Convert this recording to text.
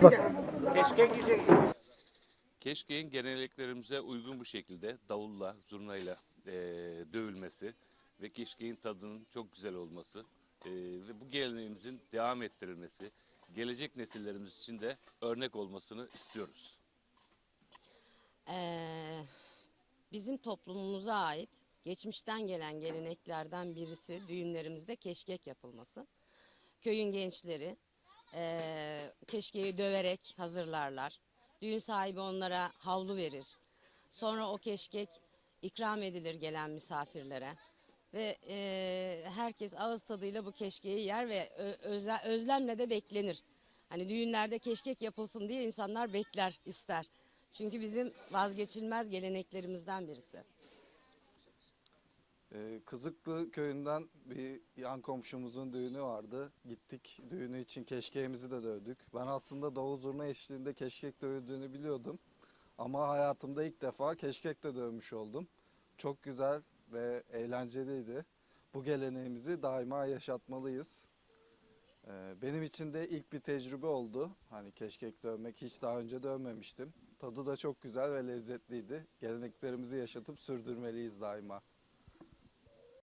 Keşke güzel. Keşkeğin geleneklerimize uygun bir şekilde davulla, zurnayla e, dövülmesi ve keşkeğin tadının çok güzel olması e, ve bu geleneğimizin devam ettirilmesi, gelecek nesillerimiz için de örnek olmasını istiyoruz. Ee, bizim toplumumuza ait geçmişten gelen geleneklerden birisi düğünlerimizde keşkek yapılması. Köyün gençleri, eee keşkeği döverek hazırlarlar. Düğün sahibi onlara havlu verir. Sonra o keşkek ikram edilir gelen misafirlere. Ve eee, herkes ağız tadıyla bu keşkeği yer ve ö- öze- özlemle de beklenir. Hani düğünlerde keşkek yapılsın diye insanlar bekler, ister. Çünkü bizim vazgeçilmez geleneklerimizden birisi. Ee, Kızıklı köyünden bir yan komşumuzun düğünü vardı. Gittik düğünü için keşkeğimizi de dövdük. Ben aslında davul zurna eşliğinde keşkek dövüldüğünü biliyordum. Ama hayatımda ilk defa keşkek de dövmüş oldum. Çok güzel ve eğlenceliydi. Bu geleneğimizi daima yaşatmalıyız. Ee, Benim için de ilk bir tecrübe oldu. Hani keşkek dövmek hiç daha önce dövmemiştim. Tadı da çok güzel ve lezzetliydi. Geleneklerimizi yaşatıp sürdürmeliyiz daima.